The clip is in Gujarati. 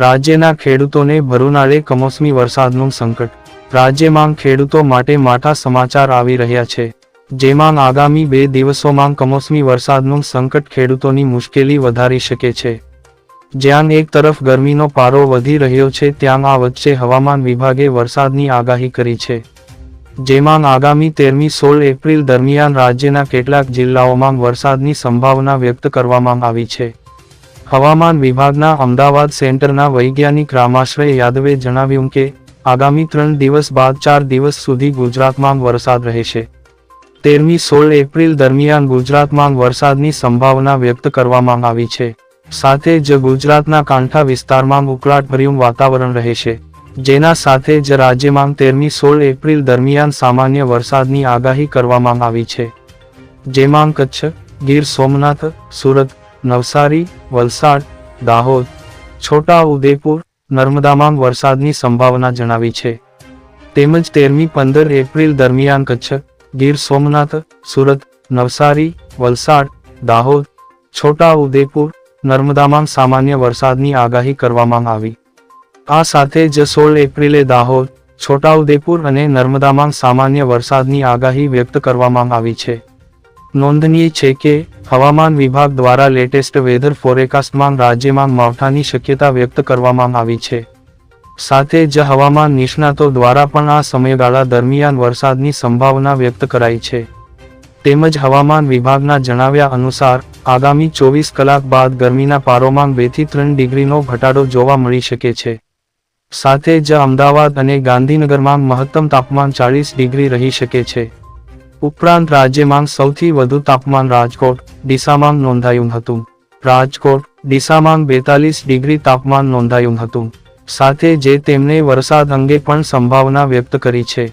રાજ્યના ખેડૂતોને ભરૂનારે કમોસમી વરસાદનું સંકટ. રાજ્યમાં ખેડૂતો માટે માઠા સમાચાર આવી રહ્યા છે. જેમાં આગામી બે દિવસોમાં કમોસમી વરસાદનું સંકટ ખેડૂતોની મુશ્કેલી વધારી શકે છે. જ્યાં એક તરફ ગરમીનો પારો વધી રહ્યો છે, ત્યાં આ વચ્ચે હવામાન વિભાગે વરસાદની આગાહી કરી છે. જેમાં આગામી તેરમી સોળ એપ્રિલ દરમિયાન રાજ્યના કેટલાક જિલ્લાઓમાં વરસાદની સંભાવના વ્યક્ત કરવામાં આવી છે. હવામાન વિભાગના અમદાવાદ સેન્ટરના વૈજ્ઞાનિક રામાશ્રય યાદવે જણાવ્યું કે, આગામી ત્રણ દિવસ બાદ ચાર દિવસ સુધી ગુજરાતમાં વરસાદ રહેશે. તેરમી સોળ એપ્રિલ દરમિયાન ગુજરાતમાં વરસાદની સંભાવના વ્યક્ત કરવામાં આવી છે. સાથે જ ગુજરાતના કાંઠા વિસ્તારમાં ઉકળાટભર્યું વાતાવરણ રહેશે. જેના સાથે જ રાજ્યમાં તેરમી સોળ એપ્રિલ દરમિયાન સામાન્ય વરસાદની આગાહી કરવામાં આવી છે. જેમાં કચ્છ, ગીર સોમનાથ, સુરત નવસારી, વલસાડ, દાહોદ, છોટા ઉદેપુર, નર્મદામાં વરસાદની સંભાવના જણાવી છે. તેમજ તેરમી પંદર એપ્રિલ દરમિયાન કચ્છ, ગીર સોમનાથ, સુરત, નવસારી, વલસાડ, દાહોદ, છોટા ઉદેપુર, નર્મદામાં સામાન્ય વરસાદની આગાહી કરવામાં આવી. આ સાથે જ સોળ એપ્રિલે દાહોદ છોટાઉદેપુર અને નર્મદામાં સામાન્ય વરસાદની આગાહી વ્યક્ત કરવામાં આવી છે. નોંધનીય છે કે, હવામાન વિભાગ દ્વારા લેટેસ્ટ વેધર ફોરેકાસ્ટમાં રાજ્યમાં માવઠાની શક્યતા વ્યક્ત કરવામાં આવી છે. સાથે જ હવામાન નિષ્ણાતો દ્વારા પણ આ સમયગાળા દરમિયાન વરસાદની સંભાવના વ્યક્ત કરાઈ છે. તેમજ હવામાન વિભાગના જણાવ્યા અનુસાર, આગામી ચોવીસ કલાક બાદ ગરમીના પારોમાં બેથી ત્રણ ડિગ્રીનો ઘટાડો જોવા મળી શકે છે. સાથે જ અમદાવાદ અને ગાંધીનગરમાં મહત્તમ તાપમાન ચાળીસ ડિગ્રી રહી શકે છે. ઉપરાંત રાજ્યમાં સૌથી વધુ તાપમાન રાજકોટ ડીસામાં નોંધાયું હતું. રાજકોટ ડીસામાં બેતાલીસ ડિગ્રી તાપમાન નોંધાયું હતું. સાથે જે તેમણે વરસાદ અંગે પણ સંભાવના વ્યક્ત કરી છે.